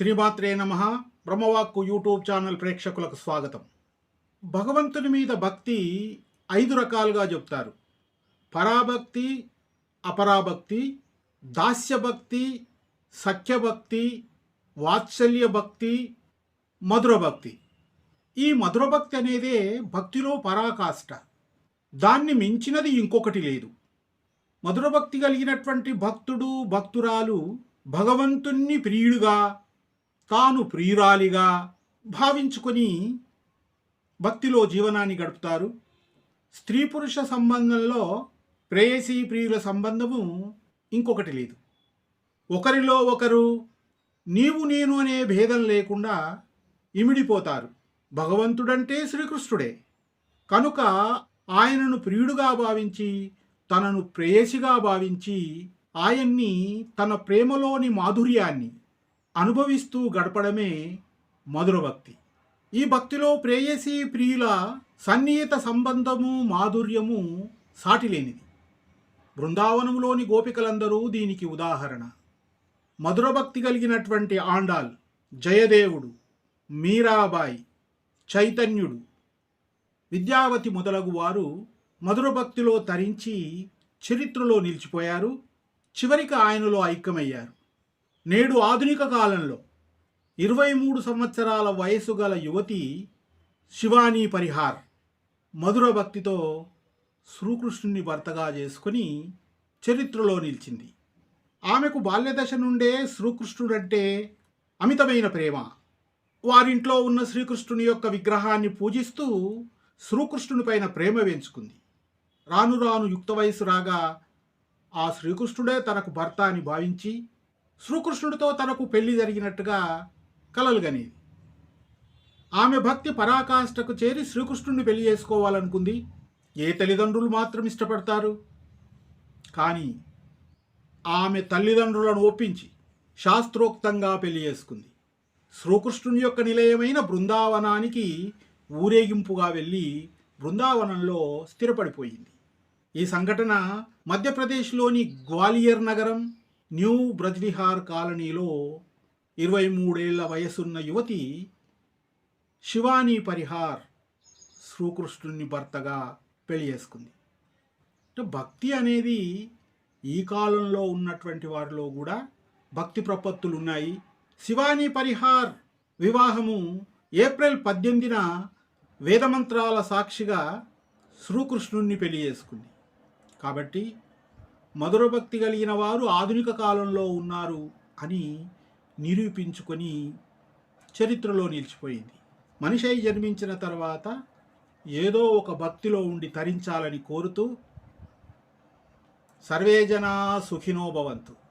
శ్రీమాత్రే నమ. బ్రహ్మవాక్కు YouTube channel ప్రేక్షకులకు స్వాగతం. భగవంతుని మీద భక్తి ఐదు రకాలుగా చెప్తారు. పరాభక్తి అపరాభక్తి దాస్యభక్తి సఖ్యభక్తి వాత్సల్య భక్తి మధుర భక్తి ఈ మధుర భక్తి అనేదే భక్తిలో పరాకాష్ట. దాన్ని మించినది ఇంకొకటి లేదు. మధుర భక్తి కలిగినటువంటి భక్తుడు భక్తురాలు భగవంతుణ్ణి ప్రియుడుగా తాను ప్రియురాలిగా భావించుకొని భక్తిలో జీవనాన్ని గడుపుతారు. స్త్రీ పురుష సంబంధంలో ప్రేయసీ ప్రియుల సంబంధము ఇంకొకటి లేదు. ఒకరిలో ఒకరు నీవు నేను అనే భేదం లేకుండా ఇమిడిపోతారు. భగవంతుడంటే శ్రీకృష్ణుడే. కనుక ఆయనను ప్రియుడుగా భావించి తనను ప్రేయసిగా భావించి ఆయన్ని తన ప్రేమలోని మాధుర్యాన్ని అనుభవిస్తూ గడపడమే మధుర భక్తి ఈ భక్తిలో ప్రేయసి ప్రియుల సన్నిహిత సంబంధము మాధుర్యము సాటిలేనిది. బృందావనంలోని గోపికలందరూ దీనికి ఉదాహరణ. మధుర భక్తి కలిగినటువంటి ఆండాల్ జయదేవుడు మీరాబాయి చైతన్యుడు విద్యావతి మొదలగు వారు మధుర భక్తిలో తరించి చరిత్రలో నిలిచిపోయారు. చివరికి ఆయనలో ఐక్యమయ్యారు. నేడు ఆధునిక కాలంలో ఇరవై మూడు సంవత్సరాల వయసు గల యువతి శివానీ పరిహార్ మధుర భక్తితో శ్రీకృష్ణుని భర్తగా చేసుకుని చరిత్రలో నిలిచింది. ఆమెకు బాల్యదశ నుండే శ్రీకృష్ణుడంటే అమితమైన ప్రేమ. వారింట్లో ఉన్న శ్రీకృష్ణుని యొక్క విగ్రహాన్ని పూజిస్తూ శ్రీకృష్ణుని పైన ప్రేమ పెంచుకుంది రాను రాను యుక్త వయసు రాగా ఆ శ్రీకృష్ణుడే తనకు భర్త అని భావించి శ్రీకృష్ణుడితో తనకు పెళ్ళి జరిగినట్టుగా కలలు గనేది. ఆమె భక్తి పరాకాష్ఠకు చేరి శ్రీకృష్ణుడిని పెళ్ళి చేసుకోవాలనుకుంది. ఏ తల్లిదండ్రులు మాత్రం ఇష్టపడతారు? కానీ ఆమె తల్లిదండ్రులను ఒప్పించి శాస్త్రోక్తంగా పెళ్ళి చేసుకుంది. శ్రీకృష్ణుని యొక్క నిలయమైన బృందావనానికి ఊరేగింపుగా వెళ్ళి బృందావనంలో స్థిరపడిపోయింది. ఈ సంఘటన మధ్యప్రదేశ్లోని గ్వాలియర్ నగరం న్యూ బ్రజ్విహార్ కాలనీలో ఇరవై మూడేళ్ళ వయసున్న యువతి శివానీ పరిహార్ శ్రీకృష్ణుని భర్తగా పెళ్ళి చేసుకుంది. అంటే భక్తి అనేది ఈ కాలంలో ఉన్నటువంటి వారిలో కూడా భక్తి ప్రపత్తులు ఉన్నాయి. శివానీ పరిహార్ వివాహము ఏప్రిల్ పద్దెనిమిదిన వేదమంత్రాల సాక్షిగా శ్రీకృష్ణుణ్ణి పెళ్ళి చేసుకుంది. కాబట్టి మధుర భక్తి కలిగిన వారు ఆధునిక కాలంలో ఉన్నారు అని నిరూపించుకొని చరిత్రలో నిలిచిపోయింది. మనిషి జన్మించిన తర్వాత ఏదో ఒక భక్తిలో ఉండి తరించాలని కోరుతూ సర్వేజనా సుఖినోభవంతు సుఖినో భవంతు.